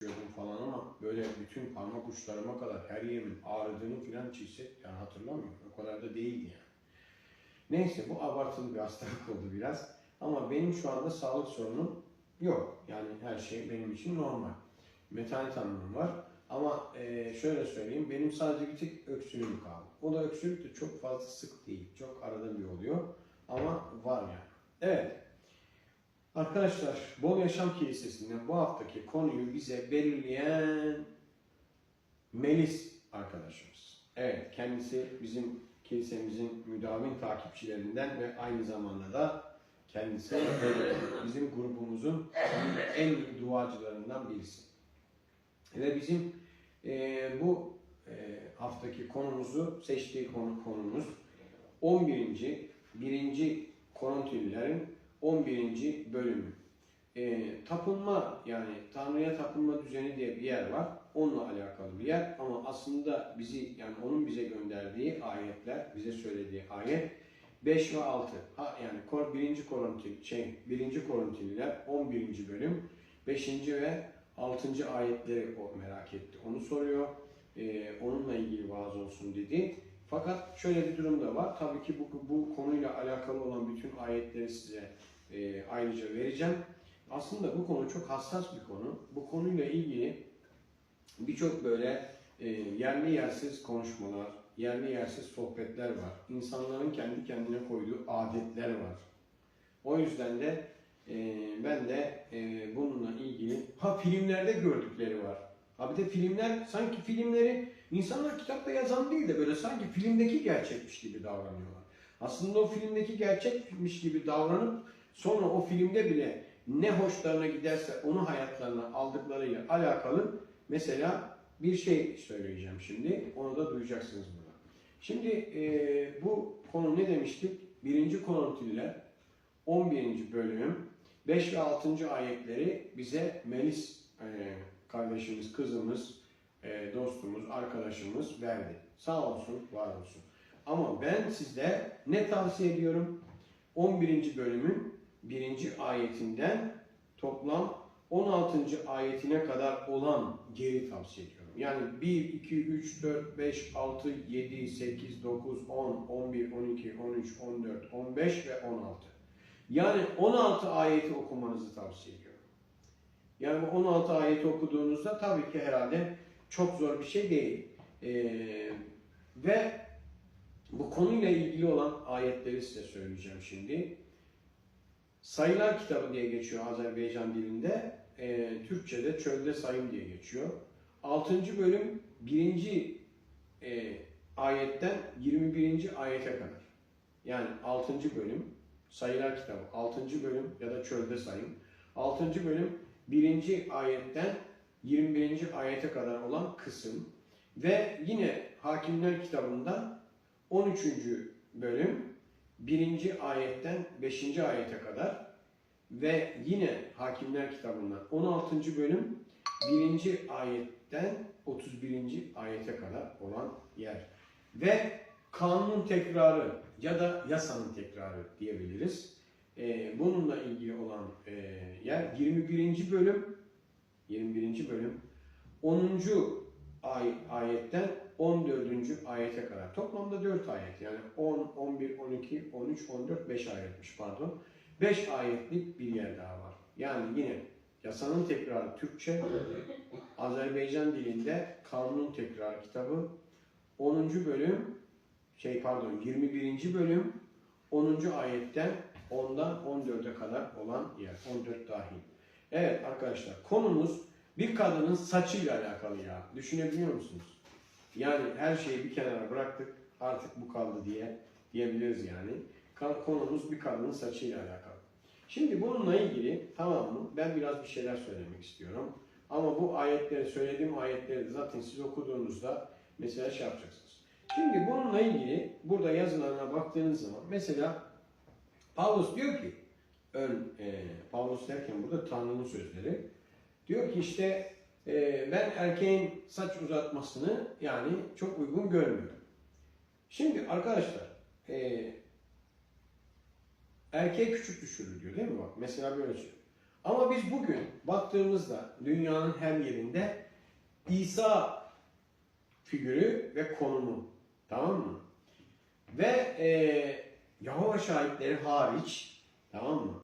yapıyordum falan ama böyle bütün parmak uçlarıma kadar her yerimin ağrıdığını falan çizsek yani hatırlamıyorum. O kadar da değildi yani. Neyse bu abartılı bir hastalık oldu biraz. Ama benim şu anda sağlık sorunum yok. Yani her şey benim için normal. Metanet tanımım var. Ama e, şöyle söyleyeyim, benim sadece bir tek öksürüğüm kaldı. O da öksürük de çok fazla sık değil. Çok arada bir oluyor. Ama var yani. Evet. Arkadaşlar, Bol Yaşam Kilisesi'nde bu haftaki konuyu bize belirleyen Melis arkadaşımız. Evet, kendisi bizim kilisemizin müdavim takipçilerinden ve aynı zamanda da kendisi bizim grubumuzun en iyi duacılarından birisi. Ve bizim e, bu e, haftaki konumuzu, seçtiği konu, konumuz 11. 1. Korontililerin 11. bölümü. E, tapınma yani Tanrı'ya tapınma düzeni diye bir yer var. Onunla alakalı bir yer ama aslında bizi yani onun bize gönderdiği ayetler, bize söylediği ayet 5 ve 6. Ha, yani Kor- 1. Korintil şey 1. Korintililer 11. bölüm 5. ve 6. ayetleri o merak etti. Onu soruyor. Ee, onunla ilgili vaaz olsun dedi. Fakat şöyle bir durum da var. Tabii ki bu, bu konuyla alakalı olan bütün ayetleri size e, ayrıca vereceğim. Aslında bu konu çok hassas bir konu. Bu konuyla ilgili birçok böyle e, yerli yersiz konuşmalar, yerli yersiz sohbetler var. İnsanların kendi kendine koyduğu adetler var. O yüzden de e, ben de e, bununla ilgili ha filmlerde gördükleri var. Ha bir de filmler sanki filmleri insanlar kitapta yazan değil de böyle sanki filmdeki gerçekmiş gibi davranıyorlar. Aslında o filmdeki gerçekmiş gibi davranıp sonra o filmde bile ne hoşlarına giderse onu hayatlarına aldıklarıyla alakalı mesela bir şey söyleyeceğim şimdi. Onu da duyacaksınız burada. Şimdi e, bu konu ne demiştik? Birinci Korintiler 11. bölüm 5 ve 6. ayetleri bize Melis e, kardeşimiz, kızımız, e, dostumuz, arkadaşımız verdi. Sağ olsun, var olsun. Ama ben size ne tavsiye ediyorum? 11. bölümün 1. ayetinden toplam 16. ayetine kadar olan geri tavsiye ediyorum. Yani 1, 2, 3, 4, 5, 6, 7, 8, 9, 10, 11, 12, 13, 14, 15 ve 16. Yani 16 ayeti okumanızı tavsiye ediyorum. Yani bu 16 ayeti okuduğunuzda tabii ki herhalde çok zor bir şey değil. Ee, ve bu konuyla ilgili olan ayetleri size söyleyeceğim şimdi. Sayılar kitabı diye geçiyor Azerbaycan dilinde. Ee, Türkçe'de çölde sayım diye geçiyor. 6. bölüm 1. E, ayetten 21. ayete kadar. Yani 6. bölüm Sayılar kitabı 6. bölüm ya da çölde sayım. 6. bölüm 1. ayetten 21. ayete kadar olan kısım ve yine Hakimler kitabında 13. bölüm 1. ayetten 5. ayete kadar ve yine Hakimler kitabında 16. bölüm 1. ayetten 31. ayete kadar olan yer. Ve kanunun tekrarı ya da yasanın tekrarı diyebiliriz. Ee, bununla ilgili olan e, yer 21. bölüm 21. bölüm 10. Ay, ayetten 14. ayete kadar. Toplamda 4 ayet yani 10, 11, 12, 13, 14, 5 ayetmiş pardon. 5 ayetlik bir yer daha var. Yani yine yasanın tekrarı Türkçe, Azerbaycan dilinde kanunun tekrarı kitabı 10. bölüm şey pardon 21. bölüm 10. ayetten 10'dan 14'e kadar olan yer. 14 dahil. Evet arkadaşlar konumuz bir kadının saçıyla alakalı ya. Düşünebiliyor musunuz? Yani her şeyi bir kenara bıraktık. Artık bu kaldı diye diyebiliriz yani. Konumuz bir kadının saçıyla alakalı. Şimdi bununla ilgili tamam mı? Ben biraz bir şeyler söylemek istiyorum. Ama bu ayetleri, söylediğim ayetleri zaten siz okuduğunuzda mesela şey yapacaksınız. Şimdi bununla ilgili burada yazılarına baktığınız zaman mesela Paulus diyor ki ön e, Paulus derken burada Tanrı'nın sözleri diyor ki işte e, ben erkeğin saç uzatmasını yani çok uygun görmüyorum. Şimdi arkadaşlar e, erkeğe küçük düşürür diyor değil mi bak mesela böyle söylüyor. Ama biz bugün baktığımızda dünyanın her yerinde İsa figürü ve konumu tamam mı? Ve e, Yahova şahitleri hariç tamam mı?